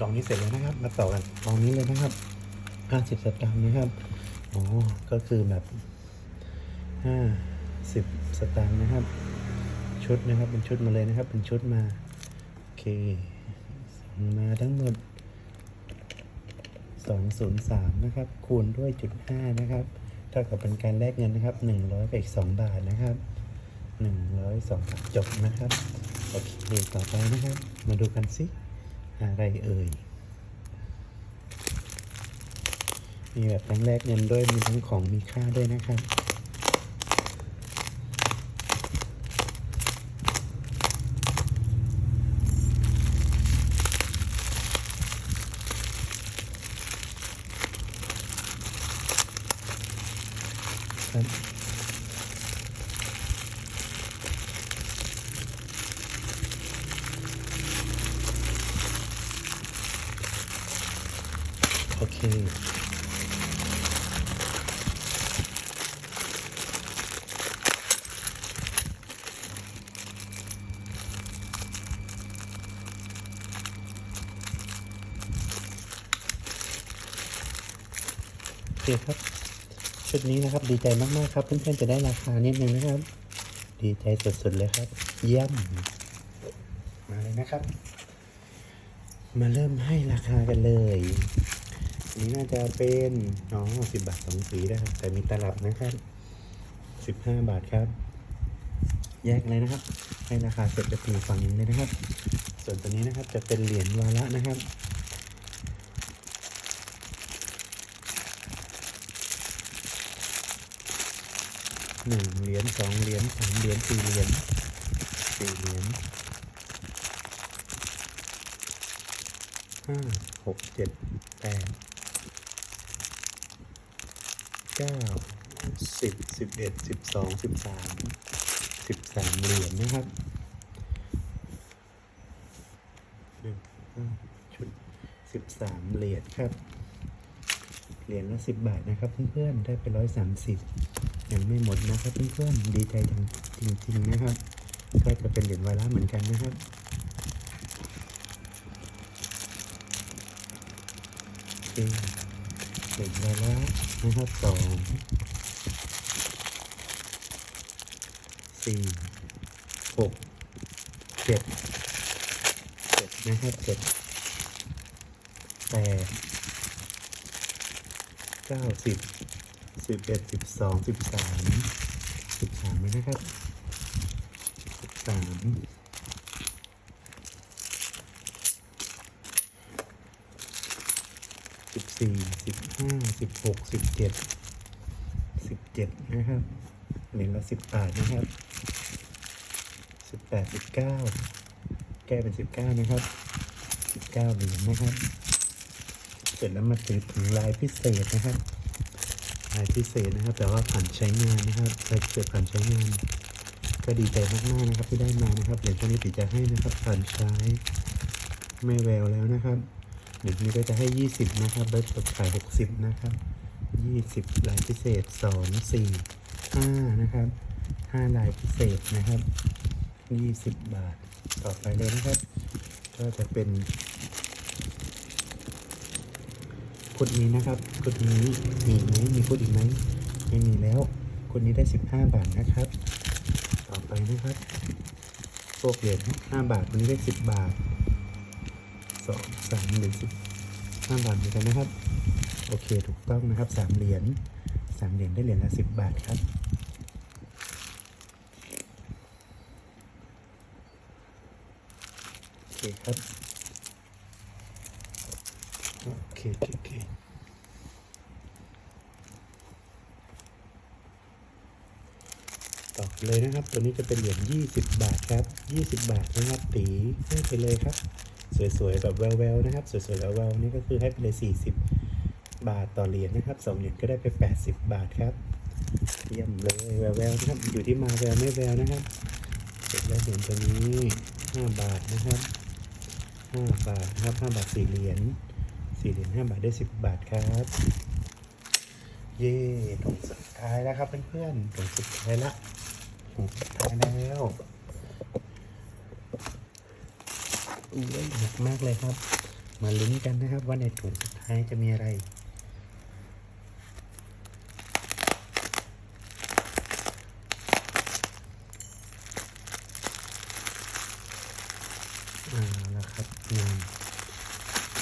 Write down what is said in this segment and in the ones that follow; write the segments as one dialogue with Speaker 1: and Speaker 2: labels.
Speaker 1: กล่องนี้เสร็จแล้วนะครับ มาต่อกันกล่องนี้เลยนะครับห้าสิบสตางค์นะครับโอ้ก็คือแบบห้าสิบสตางค์นะครับ ชุดนะครับ เป็นชุดมาเลยนะครับ เป็นชุดมา โอเคส่งมาทั้งหมด203นะครับ คูณด้วยจุด5นะครับเท่ากับเป็นการแลกเงินนะครับ100กับอีก2บาทนะครับ102บาทจบนะครับ โอเคต่อไปนะครับ มาดูกันสิ อะไรเอ่ย มีแบบทั้งแลกเงินด้วยมีทั้งของมีค่าด้วยนะครับครับ โอเค โอเคครับ ชุดนี้นะครับดีใจมาก ๆ ครับ เพื่อน ๆ จะได้ราคานิดนึงนะครับ ดีใจสุด ๆ เลยครับ เยี่ยม มาเลยนะครับ มาเริ่มให้ราคากันเลย นี้น่าจะเป็นอ๋อสิบบาทสองสีนะครับแต่มีตลับนะครับสิบห้าบาทครับ แยกเลยนะครับ ให้ราคาเสร็จจะตีฝั่งนี้เลยนะครับ ส่วนตัวนี้นะครับจะเป็นเหรียญวาระนะครับหนึ่งเหรียญสองเหรียญสามเหรียญสี่เหรียญสี่เหรียญห้าหกเจ็ดแปด เก้าสิบสิบเอ็ดสิบสองสิบสามสิบสามเหรียญนะครับหนึ่งห้าชุดสิบสามเหรียญครับ เหรียญละสิบบาทนะครับเพื่อนๆได้ไปร้อยสามสิบยังไม่หมดนะครับเพื่อนๆดีใจจริงๆนะครับ ก็จะเป็นเหรียญวาระเหมือนกันนะครับโอเค เหรียญวาระนะครับสองสี่หกเจ็ดเจ็ดนะครับเจ็ดแปดเก้าสิบสิบเอ็ดสิบสองสิบสามสิบสามไหมนะครับสิบสาม สิบสี่สิบห้าสิบหกสิบเจ็ดสิบเจ็ดนะครับเหรียญละสิบบาทนะครับสิบแปดสิบเก้าแก้เป็นสิบเก้านะครับสิบเก้าเหรียญนะครับ เสร็จแล้วมาถึงถึงลายพิเศษนะครับลายพิเศษนะครับ แต่ว่าผ่านใช้งานนะครับลายพิเศษผ่านใช้งาน ก็ดีใจมากๆนะครับที่ได้มานะครับเหรียญพวนี้ติจะให้นะครับผ่านใช้ไม่แววแล้วนะครับ เหรียญนี้ก็จะให้ 20 นะครับแล้วจบขาย 60 นะครับ 20ลายพิเศษ 2 4 5 นะครับ 5 ลายพิเศษนะครับ 20 บาท ต่อไปเลยนะครับ ก็จะเป็นคุดนี้นะครับคุดนี้มีไหมมีคุดอีกไหมไม่มีแล้วคุดนี้ได้สิบาทนะครับ ต่อไปนะครับพวกเหรียญห้าบาทวันนี้ได้สิบบาท สองสามเหรียญสิบห้าบาทเหมือนกันนะครับ โอเคถูกต้องนะครับสามเหรียญสามเหรียญได้เหรียญละสิบบาทครับโอเคครับโอเคโอเคโอเคต่อเลยนะครับ ตัวนี้จะเป็นเหรียญ20 บาทครับ 20 บาทนะครับตีให้ไปเลยครับ สวยๆ แบบแววๆนะครับ สวยๆแล้วแววนี่ก็คือให้ไปเลย40 บาทต่อเหรียญนะครับสองเหรียญก็ได้ไป 80 บาทครับเยี่ยมเลยแววๆนะครับอยู่ที่มาแววไม่แววนะครับเสร็จแล้วเหรียญตัวนี้5บาทนะครับ5บาทครับ5บาท4เหรียญสี่เหรียญห้าบาทได้สิบบาทครับเย่ถุงสุดท้ายแล้วครับเพื่อนๆถุงสุดท้ายละถุงสุดท้ายแล้ว อุ้ยหนักมากเลยครับ มาลุ้นกันนะครับว่าในถุงสุดท้ายจะมีอะไรอ่าแล้วครับงาน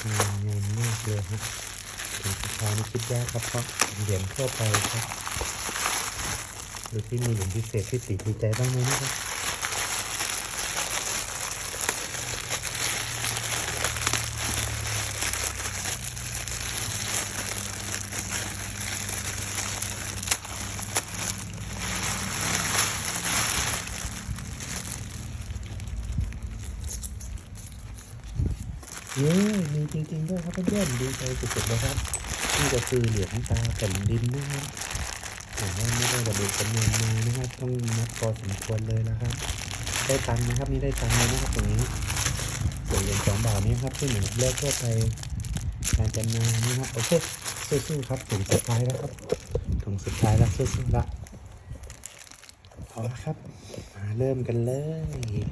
Speaker 1: งานงานมากเลยครับถึงสุดท้ายนี่คิดยากครับเพราะเหรียญทั่วไปครับดูที่มีเหรียญพิเศษที่ตีดีใจบ้างไหมนะครับ เย้มีจริงๆด้วยครับเพื่อนๆดีใจสุดๆเลยครับนี่ก็คือเหรียญตาแผ่นดินนะครับแต่ว่าไม่ได้ระบุจำนวนมานะครับต้องนับพอสมควรเลยนะครับ ได้ตังค์นะครับนี่ได้ตังค์เลยนะครับตรงนี้ส่วนเหรียญสองบาทนี้ครับที่เหมือนเลขทั่วไปการจำนำนะครับโอเคสู้ๆครับถุงสุดท้ายแล้วครับถุงสุดท้ายแล้วสู้ๆละเอาละครับมาเริ่มกันเลย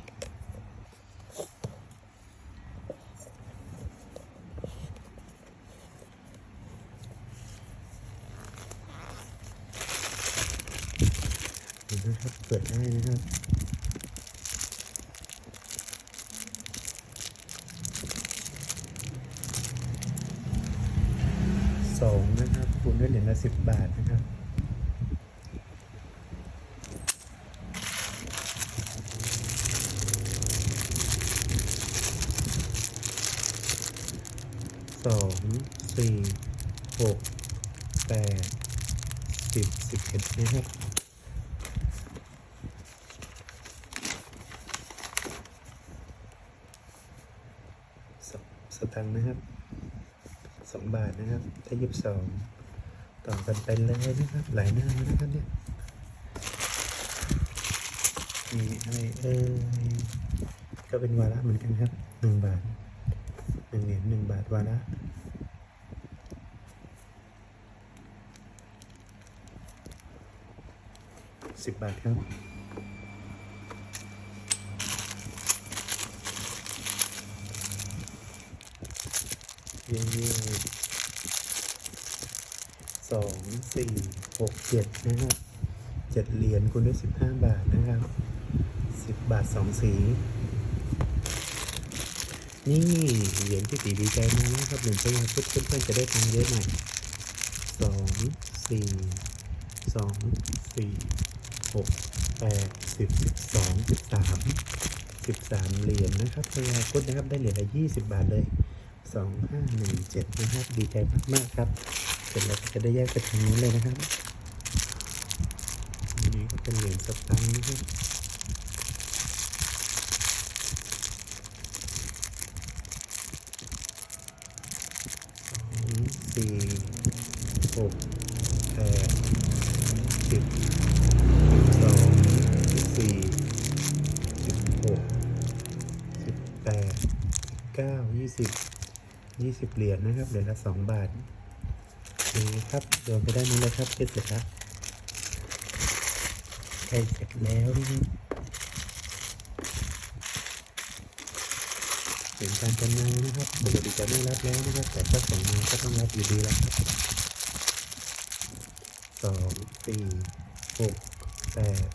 Speaker 1: เห็นนะครับเปิดได้นะครับ สองนะครับคูณด้วยเหรียญละสิบบาทนะครับสองสี่หกแปดสิบสิบเอ็ดนะครับ สสตังค์นะครับสองบาท นะครับถ้ายิบสองต่อกันไปเลยนะครับ หลายหน้านะครับเนี่ยมีอะไรเอ่ยก็เป็นวาระเหมือนกันครับหนึ่งบาทหนึ่งเหรียญหนึ่งบาทวาระสิบบาทครับเย่ สองสี่หกเจ็ดนะครับเจ็ดเหรียญคูณด้วยสิบห้าบาทนะครับสิบบาทสองสี นี่เหรียญที่ตีดีใจมาแล้วครับหรียญพยาพุทธเพื่อนๆจะได้ตังเยอะหน่อยสองสี่สองสี่หกแปดสิบสิบสองสิบสามสิบสามเหรียญนะครับพยาพุทธนะครับได้เหรียญละยี่สิบบาทเลยสองห้าหนึ่งเจ็ดนะครับ ดีใจมากๆครับ ร็จแล้วก็จะได้แยกไปทางนู้นเลยนะครับนี้ก็เป็นเหรียญสตังค์นะครับสองสี่หกแปดสิบสิบสองสิบสี่สิบหกสิบแปดเก้ายี่สิบยี่สิบเหรียญนะครับเหรียญละสองบาท นี่ครับโยนไปได้นี้เลยครับเสร็จแล้วใกล้เสร็จแล้วเหรียญการจำนำนะครับปกติจะไม่รับแล้วนะครับ แต่ถ้าส่งมาก็ต้องรับอยู่ดีแล้วครับสองสี่หกแปด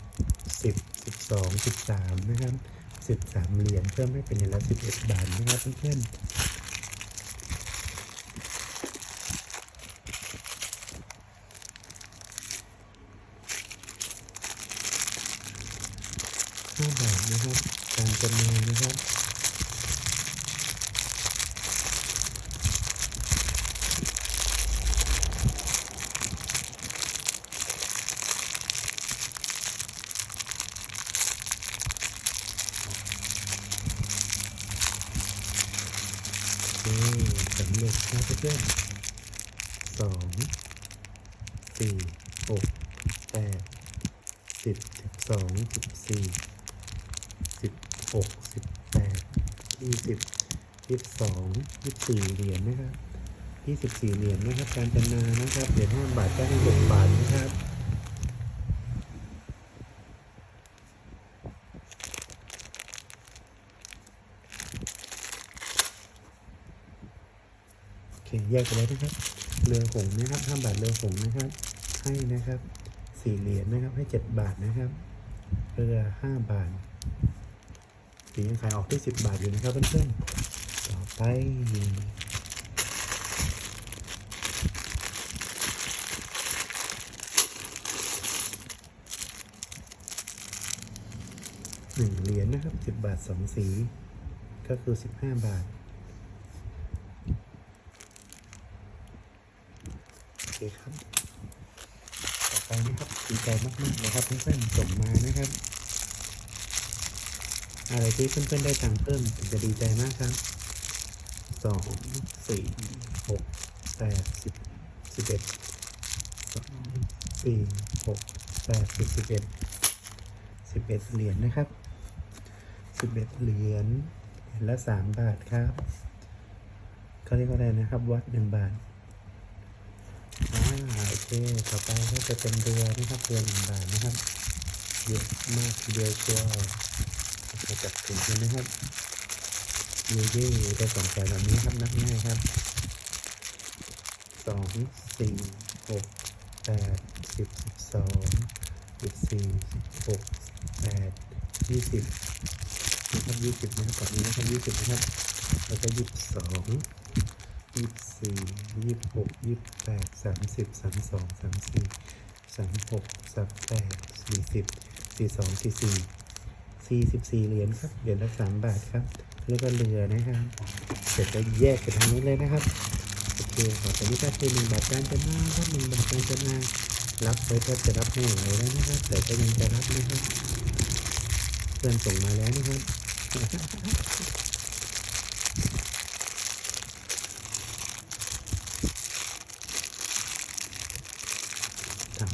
Speaker 1: สิบสิบสองสิบสามนะครับสิบสามเหรียญเพิ่มให้เป็นเหรียญละสิบเอ็ดบาทนะครับเพื่อนๆ ห้าบาทนะครับ การจำนำนะครับ นี่สำเช่นสองสี่หกแปดสิบสิบสองสิบสี่สิบหกสิบแปดยี่สิบยี่สิบสองยี่สิบสี่เหรียญนะครับยี่สิบสี่เหรียญนะครับการจำนานะครับเหรียญห้าบาทได้หกบาทนะครับ แยกกันไว้นะครับ เรือหงส์นะครับห้าบาทเรือหงส์นะครับ ให้นะครับสี่เหรียญนะครับ ให้เจ็ดบาทนะครับ เรือห้าบาทสียังขายออกที่สิบบาทอยู่นะครับเพื่อนๆต่อไปหนึ่งเหรียญนะครับสิบบาทสองสี ก็คือสิบห้าบาท โอเคครับต่อไปนะครับดีใจมากๆเลยครับเพื่อนๆส่งมานะครับ อะไรที่เพื่อนๆได้ตังเพิ่มจะดีใจมากครับสองสี่หกแปดสิบสิบเอ็ดสองสี่หกแปดสิบสิบเอ็ดสิบเอ็ดเหรียญนะครับสิบเอ็ดเหรียญเหรียญละสามบาทครับเขาเรียกว่าอะไรนะครับ วัดหนึ่งบาท ต่อไปก็จะเป็นเรือนะครับเรือหนึ่งบาทนะครับเยอะมากทีเดียวเชียวมาจับถุงกันนะครับเย่เย่ได้สองแสนแบบนี้ครับนับง่ายครับสองสี่หกแปดสิบสิบสองสิบสี่สิบหกแปดยี่สิบนะครับยี่สิบนะครับก่อนนี้นะครับยี่สิบนะครับแล้วก็ยี่สิบสอง ยี่สิบสี่ยี่สิบหกยี่สิบแปดสามสิบสามสองสามสี่สามหกสามแปดสี่สิบสี่สองสี่สี่สี่สิบสี่เหรียญครับ เหรียญละสามบาทครับ แล้วก็เรือนะครับ เสร็จแล้วแยกกันทางนู้นเลยนะครับโอเคขอต่นี้ก็คือหนึ่งบาทการจนาครับหนึ่งบาทการจนารับไปแทบจะรับไม่ไหวแล้วนะครับ แต่ก็ยังจะรับนะครับ เพื่อนส่งมาแล้วนะครับ ถาม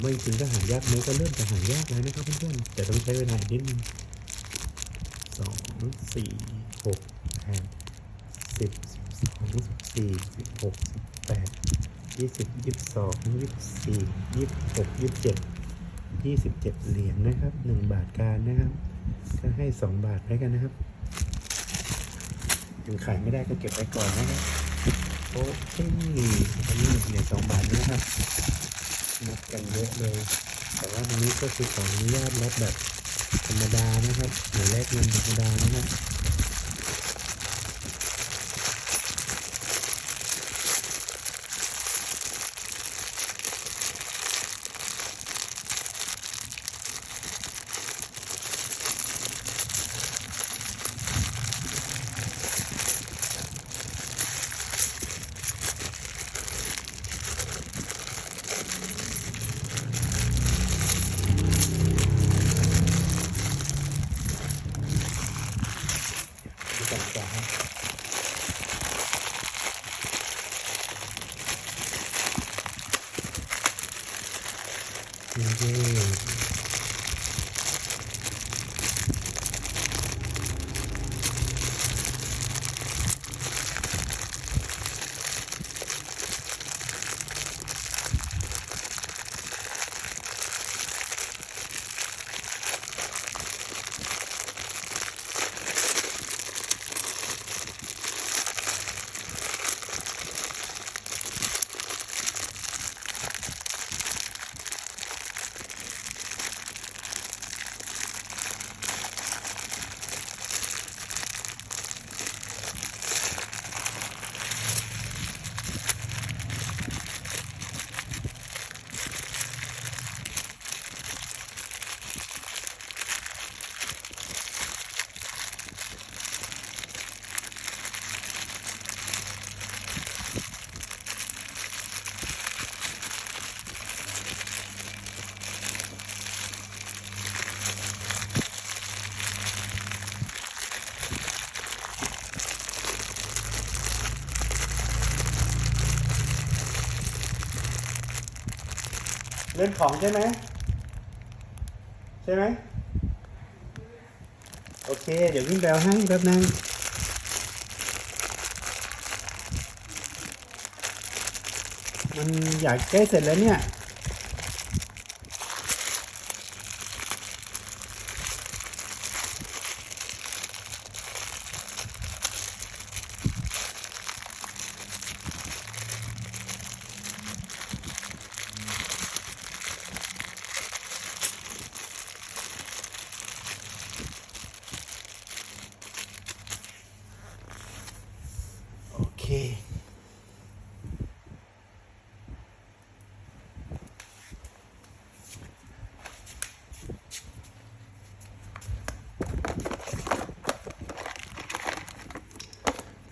Speaker 1: ว่าจริงๆก็หายากไหมก็เริ่มจะหายากแล้วนะครับเพื่อนๆแต่ต้องใช้เวลาอีกนิดนึงสองสี่หกแปดสิบสิบสองสิบสี่สิบหกสิบแปดยี่สิบยี่สิบสองยี่สิบสี่ยี่สิบหกยี่สิบเจ็ดยี่สิบเจ็ดเหรียญนะครับหนึ่งบาทการนะครับก็ให้สองบาทแล้กันนะครับยังขายไม่ได้ก็เก็บไว้ก่อนนะครับโอเคอันนี้เหรียญสองบาทนะครับ นับกันเยอะเลย แต่ว่าตรงนี้ก็คือขออนุญาตลบแบบธรรมดานะครับหมือนแลกเงินธรรมดานะครับ เล่นของใช่ไหมใช่ไหมโอเค เดี๋ยววิ่งแบลให้แป๊บนึงมันอยากใกล้เสร็จแล้วเนี่ย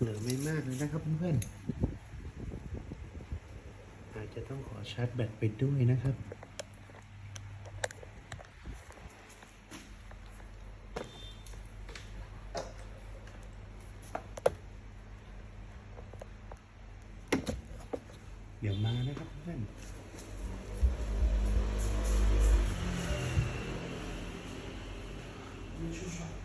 Speaker 1: เหลือไม่มากเลย นะครับเพื่อนอาจจะต้องขอชาร์จแบตไปด้วยนะครับเดี๋ยวมานะครับเพื่อนโอ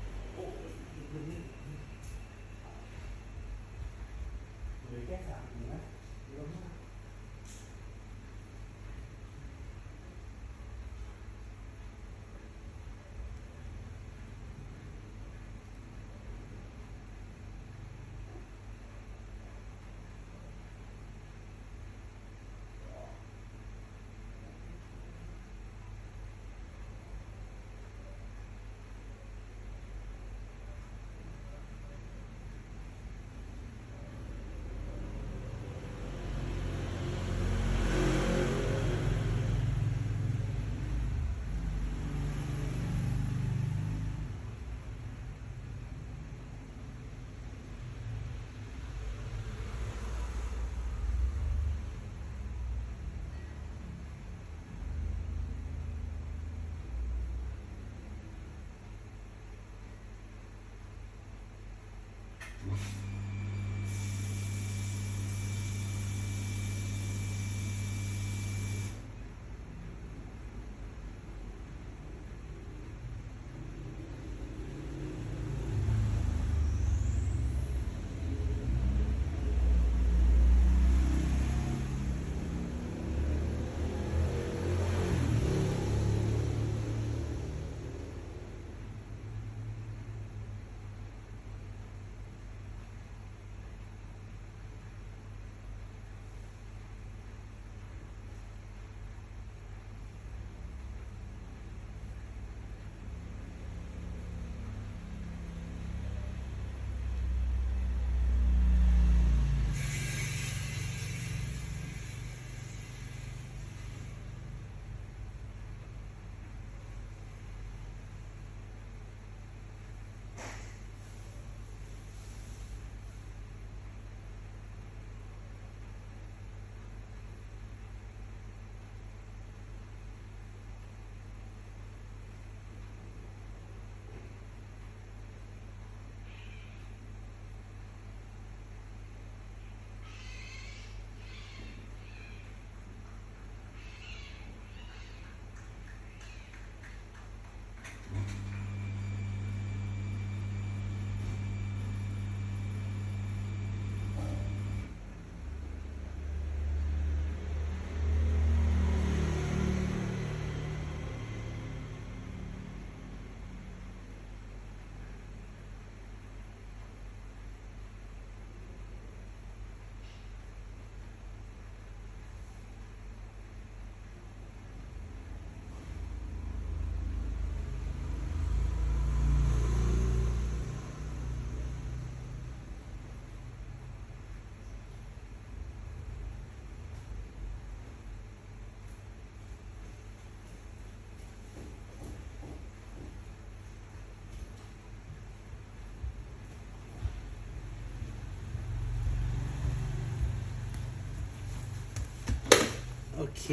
Speaker 1: เค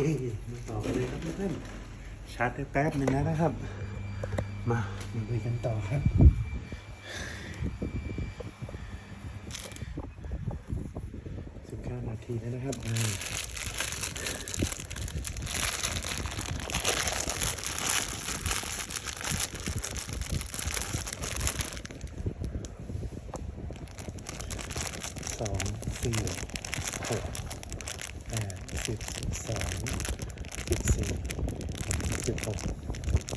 Speaker 1: มาต่อกันเลยครับเพื่อนชาร์จได้แป๊บหนึ่งนะครับ มามาคุยกันต่อครับสิบเก้านาทีแล้วนะครับอ่าสองสี่หกแปดสิบ สิบสองสิบสี่สิบหก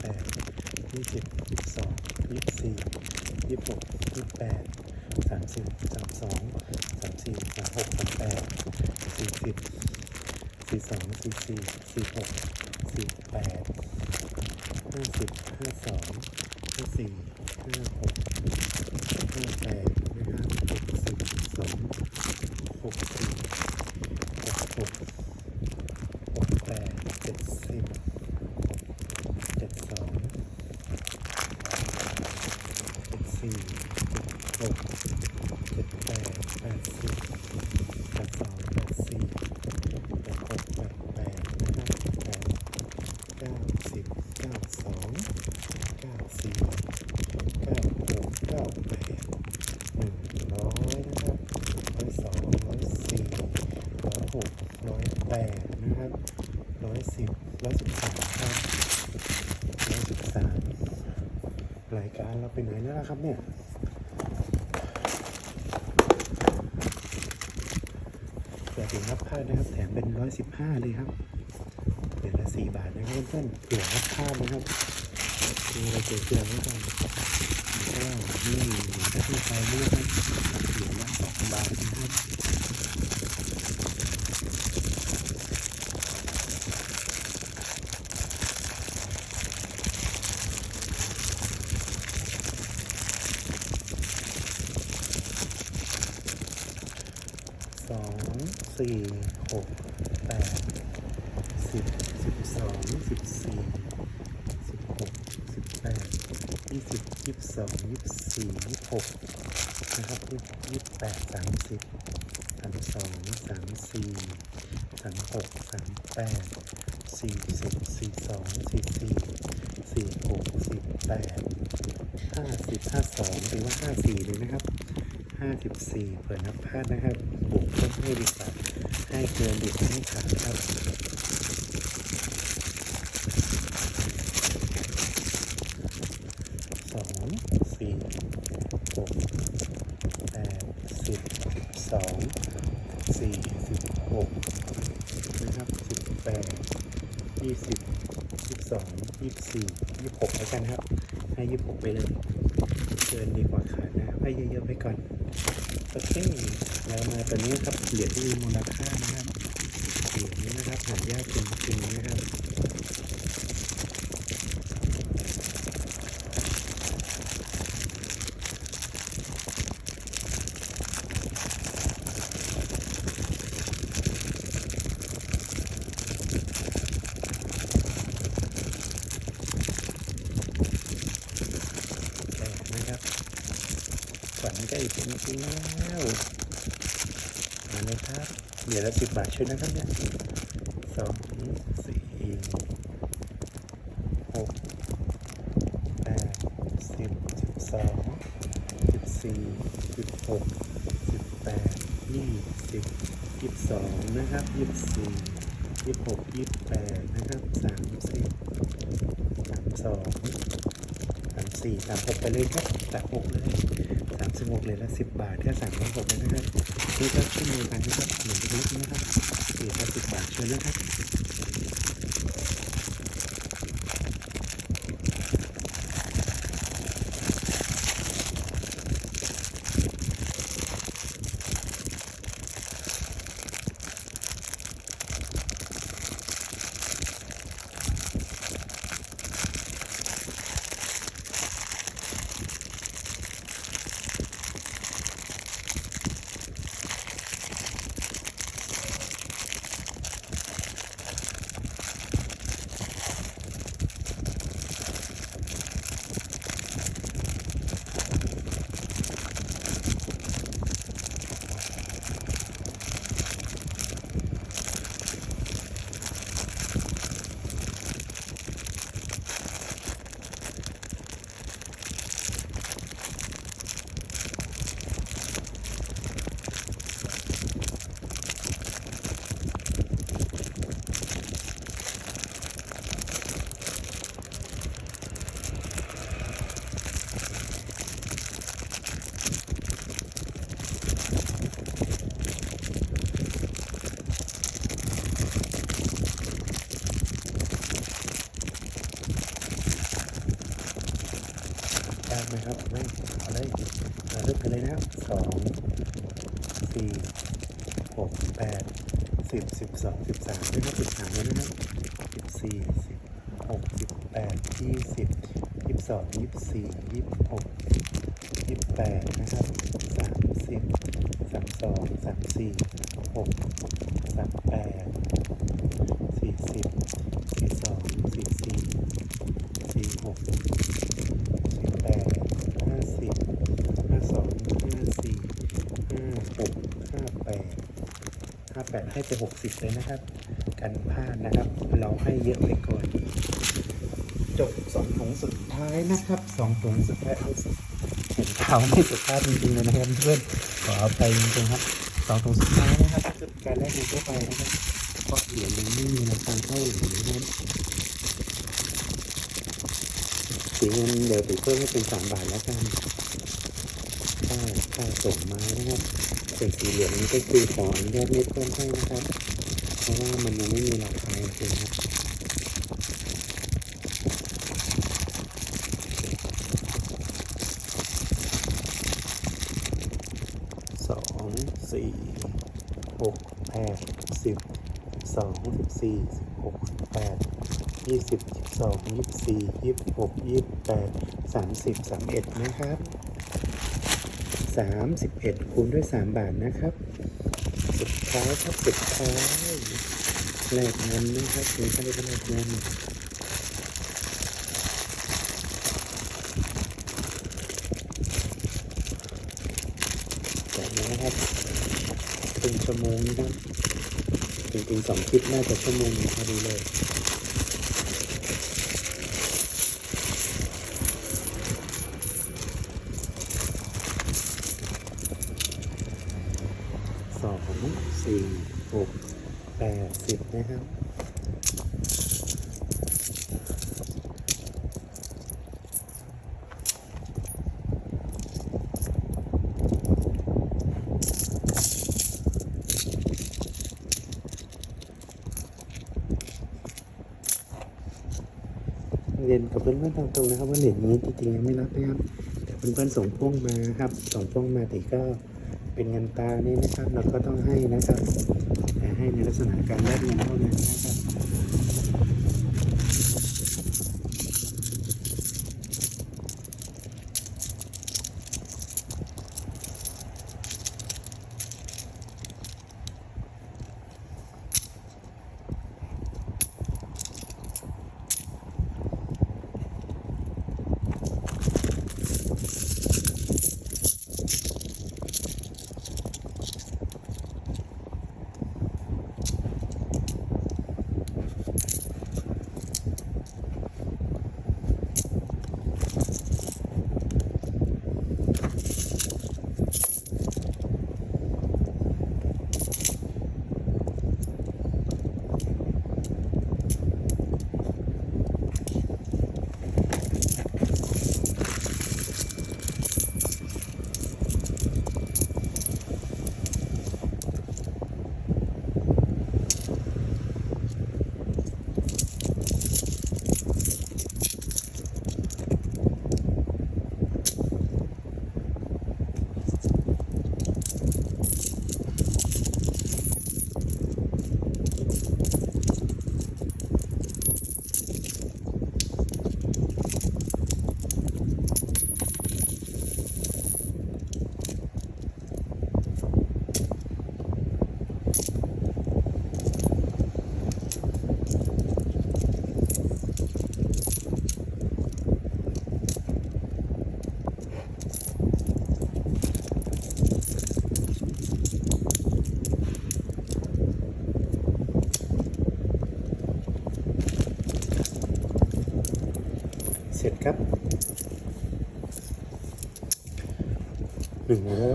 Speaker 1: แปดยี่สิบยี่สิบสองยี่สิบสี่ยี่สิบหกยี่สิบแปดสามสิบสามสองสามสี่สามหกสามแปดสี่สิบสี่สองสี่สี่สี่หกสี่แปดห้าสิบห้าสองห้าสี่ห้าหกห้าแปดนะครับหกสิบสอง หกสี่หกหกหกแปดเจ็ดสิบเจ็ดสองเจ็ดสี่เจ็ดหกเจ็ดแปดแปดสิบแปดสองแปดสี่แปดหกแปดแปดนะครับแปดเก้าสิบเก้าสองเก้าสี่เก้าหกเก้าแปด หนึ่งร้อยนะครับร้อยสองร้อยสี่ร้อยหกร้อยแปดนะครับร้อยสิบร้อยสิบสามครับร้อยสิบสามรายการ เราไปไหนแล้วล่ะครับเนี่ยเปิดถึงรับผ้านะครับ แถมเป็นร้อยสิบห้าเลยครับเหรียญละสี่บาทนะครับเพื่อนเผื่อรับผ้านะครับมีอะไรเกิดขึ้นบ้างครับก็นี่ถ้าที่ใครเลือกนะเปลี่ยนละสองบาทนะครับ สองสี่หกแปดสิบสิบสองสิบสี่สิบหกสิบแปดยี่สิบยี่สิบสองยี่สิบสี่ยี่สิบหกนะครับยี่สิบแปดสามสิบสามสองสามสี่สามหกสามแปดสี่สิบสี่สองสี่สี่สี่หกสี่แปดห้าสิบห้าสองหรือว่าห้าสี่เลยนะครับห้าสิบสี่เผื่อนับพลาดนะครับบวกเพิ่มให้ดีกว่าให้เกินดีกว่าให้ขาดครับ สองสี่หกแปดสิบสองสี่สิบหกนะครับสิบแปดยี่สิบยี่สิบสอง ยี่สิบสี่ยี่สิบหกแล้วกันครับให้ยี่สิบหกไปเลยเกินดีกว่าขาดนะให้เยอะๆไปก่อนโอเคแล้วมาตัวนี้ครับเหรียญที่มีมูลค่านะครับเหรียญนี้นะครับหายากจริงๆนะครับ แปดนะครับฝันใกล้เป็นจริงแล้วมาเลยครับเหรียญละสิ บาทช่วยนะครับเนี่ยสองสี่หกแปดสิบสิบสองสิบสี่สิบหกสิบแปดยี่สิบยี่สิบสองนะครับยี่สิบสี่ยี่สิบหกยี่สิบแปดนะครับสามสิบสามสองสามสี่สามหกไปเลยครับสามหกเลย สามสิบหกเลยละสิบบาทแค่สามหกเลยนะครับนี่ก็ขึ้นมือกันนะครับเหมือนเล็กๆนะครับสี่ละสิบบาทเชิญนะครับ ได้ไหมครับไม่เอาเลยเอาเลือกไปเลยนะครับสองสี่หกแปดสิบสิบสองสิบสามนะครับสิบสามแล้วนะครับสิบสี่สิบหกสิบแปดยี่สิบยี่สิบสอง ยี่สิบหกยี่สิบแปดนะครับสามสิบสามสองสามสี่หกสามแปดสี่สิบสี่สองสี่สี่สี่หกสี่แปดห้าสิบห้าสองห้าสี่ห้าหกห้าแปดห้าแปดให้ไปหกสิบเลยนะครับ กันพลาดนะครับ เราให้เยอะไปก่อน จบสองถุงสุดท้ายนะครับสองถุงสุดท้ายเอาสิเห็นเขาไม่สุภาพจริงๆเลยนะครับเพื่อนขอเอาไปจริงๆครับสองถุงสุดท้ายนะครับก็คือการแลกเงินทั่วไปนะครับเพราะเหรียญยังไม่มีในการเข้าเหรียญนะครับสีเงินเดี๋ยวถือเพิ่มให้เป็นสามบาทแล้วกันค่าค่าส่งไม้นะครับส่วนสีเหลืองนี้ก็คือขออนุญาตไม่เพิ่มให้นะครับ เพราะว่ามันยังไม่มีราคาจริงๆครับ สองสี่หกแปดสิบ สองสิบสี่สิบหกสิบแปดยี่สิบสิบสองยี่สิบสี่ยี่สิบหกยี่สิบแปดสามสิบสามเอ็ดนะครับสามสิบเอ็ดคูณด้วยสามบาทนะครับสุดท้ายครับสุดท้ายแลกเงินนะครับมีค่าเรียกว่าแลกเงิน แบบนี้นะครับเป็นชั่วโมงนะครับ จริงสองคลิปน่าจะชั่วโมงหนึงพอดีเลยสองสี่หกแปดสิบนะครับ กับเพื่อนๆตาตรงนะครับ ว่าเหรียญนี้จริงๆยังไม่รับนะครับแต่เพื่อนๆส่งพ่วงมาครับส่งพ่วงมาแต่ก็เป็นเงินตานี่นะครับ เราก็ต้องให้นะครับแต่ให้ในลักษณะการแลกเงินเท่านั้นนะครับ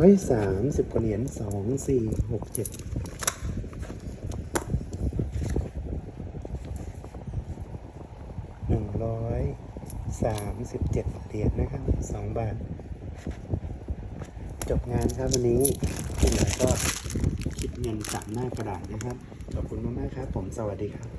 Speaker 1: อยสามสิบกว่าเหรียญสองสี่หกเจ็ดหนึ่งร้อยสามสิบเจ็ดเหรียญนะครับสองบาท จบงานครับวันนี้ที่เหลือก็คิดเงินสามหน้ากระดาษนะครับ ขอบคุณมากๆครับ ผมสวัสดีครับ